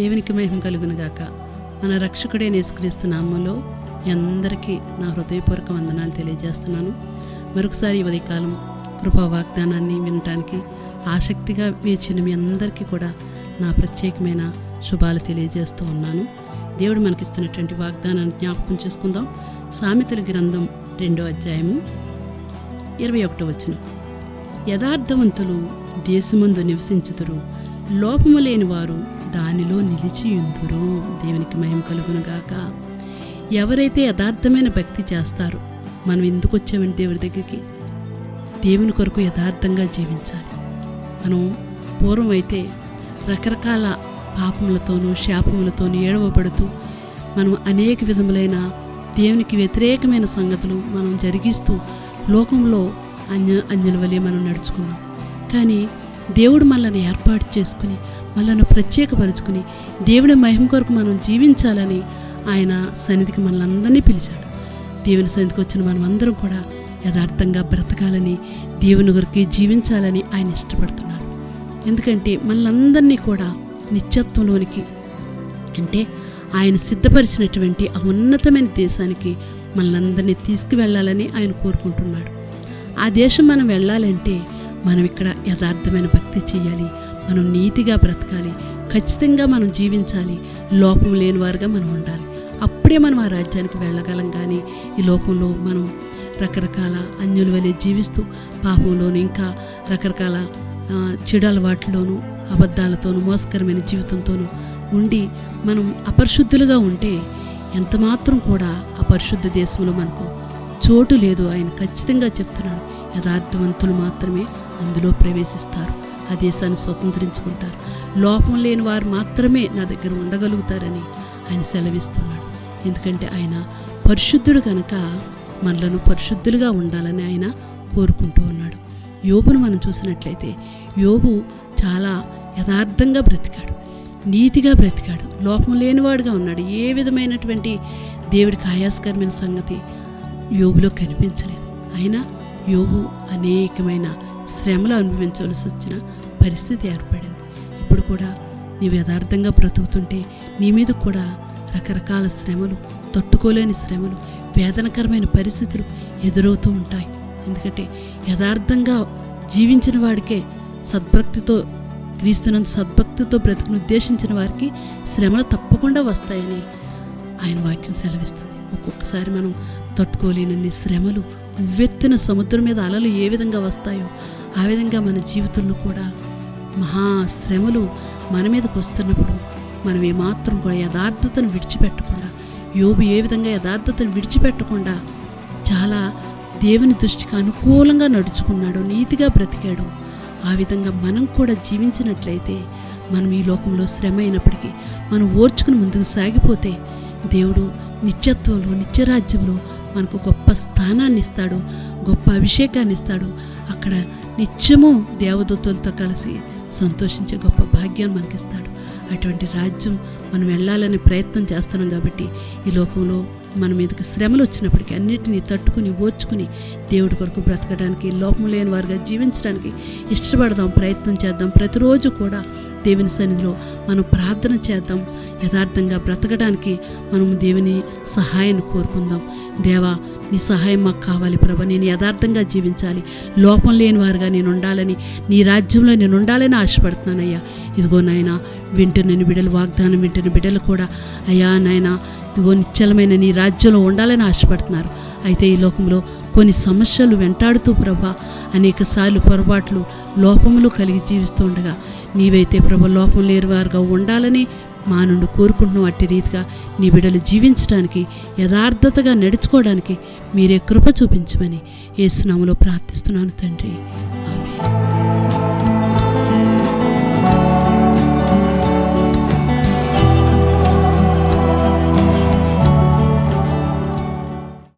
దేవునికి మహిమ కలుగునుగాక మన రక్షకుడే నేసుక్రీస్తు నామంలో మీ అందరికీ నా హృదయపూర్వక వందనాలు తెలియజేస్తున్నాను. మరొకసారి ఈ ఉదయకాలం కృపా వాగ్దానాన్ని వినటానికి ఆసక్తిగా వేచిన మీ అందరికీ కూడా నా ప్రత్యేకమైన శుభాలు తెలియజేస్తూ ఉన్నాను. దేవుడు మనకిస్తున్నటువంటి వాగ్దానాన్ని జ్ఞాపకం చేసుకుందాం. సామెతల గ్రంథం రెండో అధ్యాయము ఇరవై ఒకటో వచ్చిన యథార్థవంతులు దేశమందు నివసించుతురు లోపము లేని వారు దానిలో నిలిచియుందురు దేవునికి మహిమ కలుగునుగాక. ఎవరైతే యథార్థమైన భక్తి చేస్తారో మనం ఎందుకు వచ్చామంటే దేవుడి దగ్గరికి? దేవుని కొరకు యథార్థంగా జీవించాలి. మనం పూర్వం అయితే రకరకాల పాపములతోనూ శాపములతోనూ ఏడవబడుతూ మనం అనేక విధములైన దేవునికి వ్యతిరేకమైన సంగతులు మనం జరిగిస్తూ లోకంలో అన్య అన్యుల వలె మనం నడుచుకున్నాం. కానీ దేవుడు మనల్ని ఏర్పాటు చేసుకుని మనల్ని ప్రత్యేకపరుచుకుని దేవుని మహిమ కొరకు మనం జీవించాలని ఆయన సన్నిధికి మనల్ని అందరినీ పిలిచాడు. దేవుని సన్నిధికి వచ్చిన మనం అందరం కూడా యథార్థంగా బ్రతకాలని దేవుని కొరకు జీవించాలని ఆయన ఇష్టపడుతున్నాడు ఎందుకంటే మనలందరినీ కూడా నిత్యత్వంలోనికి అంటే ఆయన సిద్ధపరిచినటువంటి ఆ ఉన్నతమైన దేశానికి మనలందరినీ తీసుకువెళ్ళాలని ఆయన కోరుకుంటున్నాడు. ఆ దేశం మనం వెళ్ళాలంటే మనం ఇక్కడ యథార్థమైన భక్తి చేయాలి మనం నీతిగా బ్రతకాలి. ఖచ్చితంగా మనం జీవించాలి. లోపం లేని వారుగా మనం ఉండాలి. అప్పుడే మనం ఆ రాజ్యానికి వెళ్ళగలం కానీ ఈ లోకంలో మనం రకరకాల అన్యుల వలె జీవిస్తూ పాపంలోను ఇంకా రకరకాల చెడు అలవాట్లోనూ అబద్ధాలతోనూ మోసకరమైన జీవితంతోనూ ఉండి మనం అపరిశుద్ధులుగా ఉంటే ఎంతమాత్రం కూడా అపరిశుద్ధ దేశంలో మనకు చోటు లేదు. ఆయన ఖచ్చితంగా చెప్తున్నాడు. యథార్థవంతులు మాత్రమే అందులో ప్రవేశిస్తారు. ఆ దేశాన్ని స్వతంత్రించుకుంటారు. లోపం లేని వారు మాత్రమే నా దగ్గర ఉండగలుగుతారని ఆయన సెలవిస్తున్నాడు. ఎందుకంటే ఆయన పరిశుద్ధుడు కనుక మనలను పరిశుద్ధులుగా ఉండాలని ఆయన కోరుకుంటూ ఉన్నాడు. యోబును మనం చూసినట్లయితే యోబు చాలా యథార్థంగా బ్రతికాడు. నీతిగా బ్రతికాడు. లోపం లేనివాడుగా ఉన్నాడు. ఏ విధమైనటువంటి దేవుడికి ఆయాస్కరమైన సంగతి యోబులో కనిపించలేదు. అయినా యోబు అనేకమైన శ్రమలు అనుభవించవలసి వచ్చిన పరిస్థితి ఏర్పడింది. ఇప్పుడు కూడా నీవు యథార్థంగా బ్రతుకుతుంటే నీ మీద కూడా రకరకాల శ్రమలు తట్టుకోలేని శ్రమలు వేదనకరమైన పరిస్థితులు ఎదురవుతూ ఉంటాయి. ఎందుకంటే యథార్థంగా జీవించిన వాడికే సద్భక్తితో క్రీస్తునందు సద్భక్తితో బ్రతుకును ఉద్దేశించిన వారికి శ్రమలు తప్పకుండా వస్తాయని ఆయన వాక్యం సెలవిస్తుంది. ఒక్కొక్కసారి మనం తట్టుకోలేనన్ని శ్రమలు ఉవ్వెత్తిన సముద్రం మీద అలలు ఏ విధంగా వస్తాయో ఆ విధంగా మన జీవితంలో కూడా మహా శ్రమలు మన మీదకు వస్తున్నప్పుడు మనం ఏమాత్రం కూడా యథార్థతను విడిచిపెట్టకుండా యోబు ఏ విధంగా యథార్థతను విడిచిపెట్టకుండా చాలా దేవుని దృష్టికి అనుకూలంగా నడుచుకున్నాడు నీతిగా బ్రతికాడు. ఆ విధంగా మనం కూడా జీవించినట్లయితే మనం ఈ లోకంలో శ్రమ అయినప్పటికీ మనం ఓర్చుకుని ముందుకు సాగిపోతే దేవుడు నిత్యత్వంలో నిత్యరాజ్యంలో మనకు గొప్ప స్థానాన్ని ఇస్తాడు గొప్ప అభిషేకాన్ని ఇస్తాడు. అక్కడ నిత్యము దేవదూతలతో కలిసి సంతోషించే గొప్ప భాగ్యాన్ని మనకిస్తాడు. అటువంటి రాజ్యం మనం వెళ్ళాలని ప్రయత్నం చేస్తున్నాం కాబట్టి ఈ లోకంలో మన మీదకి శ్రమలు వచ్చినప్పటికీ అన్నిటినీ తట్టుకుని ఓర్చుకుని దేవుడి కొరకు బ్రతకడానికి లోపం లేని వారిగా జీవించడానికి ఇష్టపడదాం ప్రయత్నం చేద్దాం. ప్రతిరోజు కూడా దేవుని సన్నిధిలో మనం ప్రార్థన చేద్దాం. యథార్థంగా బ్రతకడానికి మనం దేవుని సహాయాన్ని కోరుకుందాం. దేవా నీ సహాయం మాకు కావాలి ప్రభ. నేను యథార్థంగా జీవించాలి. లోపం లేని వారుగా నేను ఉండాలని నీ రాజ్యంలో నేను ఉండాలని ఆశపడుతున్నానయ్యా ఇదిగో నాయన వింటున్న బిడ్డలు వాగ్దానం వింటున్న బిడ్డలు కూడా అయ్యా నాయన ఇదిగో నిశ్చలమైన నీ రాజ్యంలో ఉండాలని ఆశపడుతున్నారు. అయితే ఈ లోకంలో కొన్ని సమస్యలు వెంటాడుతూ ప్రభ అనేక సార్లు పొరపాట్లు లోపములు కలిగి జీవిస్తూ ఉండగా నీవైతే ప్రభ లోపం లేని వారుగా ఉండాలని మా నుండి కోరుకుంటున్నాం అట్టి రీతిగా నీ బిడ్డలు జీవించడానికి యథార్థతగా నడుచుకోవడానికి మీరే కృప చూపించమని ఏసునామలో ప్రార్థిస్తున్నాను తండ్రి.